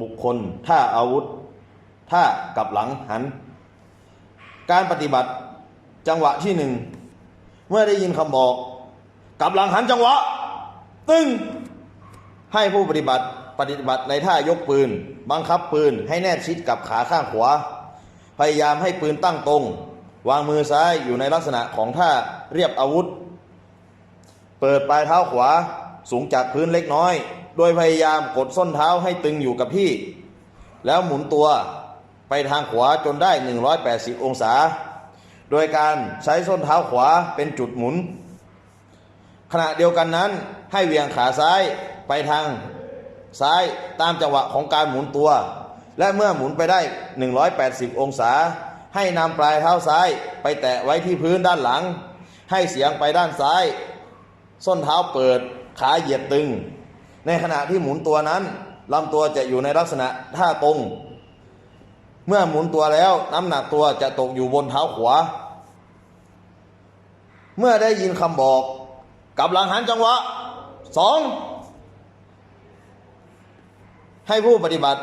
บุคคล ท่าอาวุธ ท่ากับหลังหัน การปฏิบัติจังหวะที่หนึ่ง เมื่อได้ยินคำบอก กับหลังหันจังหวะ ตึงให้ผู้ปฏิบัติปฏิบัติในท่ายกปืน บังคับปืนให้แนบชิดกับขาข้างขวา พยายามให้ปืนตั้งตรง วางมือซ้ายอยู่ในลักษณะของท่าเรียบอาวุธ เปิดปลายเท้าขวาสูงจากพื้นเล็กน้อย โดยพยายามกดส้นเท้าให้ตึงอยู่กับที่ แล้วหมุนตัวไปทางขวาจนได้ 180 องศา โดยการใช้ส้นเท้าขวาเป็นจุดหมุน ขณะเดียวกันนั้นให้เหวี่ยงขาซ้ายไปทางซ้ายตามจังหวะของการหมุนตัว และเมื่อหมุนไปได้ 180 องศา ให้นำปลายเท้าซ้ายไปแตะไว้ที่พื้นด้านหลัง ให้เสียงไปด้านซ้าย ส้นเท้าเปิดขาเหยียดตึง ในขณะที่หมุนตัวนั้นลำตัวจะอยู่ในลักษณะท่าตรง เมื่อหมุนตัวแล้วน้ำหนักตัวจะตกอยู่บนเท้าขวา เมื่อได้ยินคำบอกกลับหลังหันจังหวะสองให้ผู้ปฏิบัติ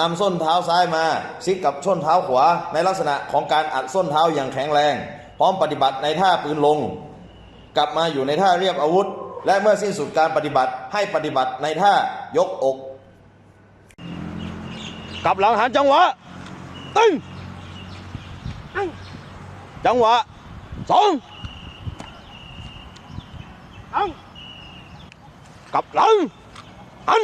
นำส้นเท้าซ้ายมาซิกกับส้นเท้าขวา ในลักษณะของการอัดส้นเท้าอย่างแข็งแรง พร้อมปฏิบัติในท่าปืนลง กลับมาอยู่ในท่าเรียบอาวุธ และเมื่อสิ้นสุดการปฏิบัติให้ปฏิบัติในท่ายกอกกลับหลังหันจังหวะตึ้งจังหวะสองตั้งกลับหลังหัน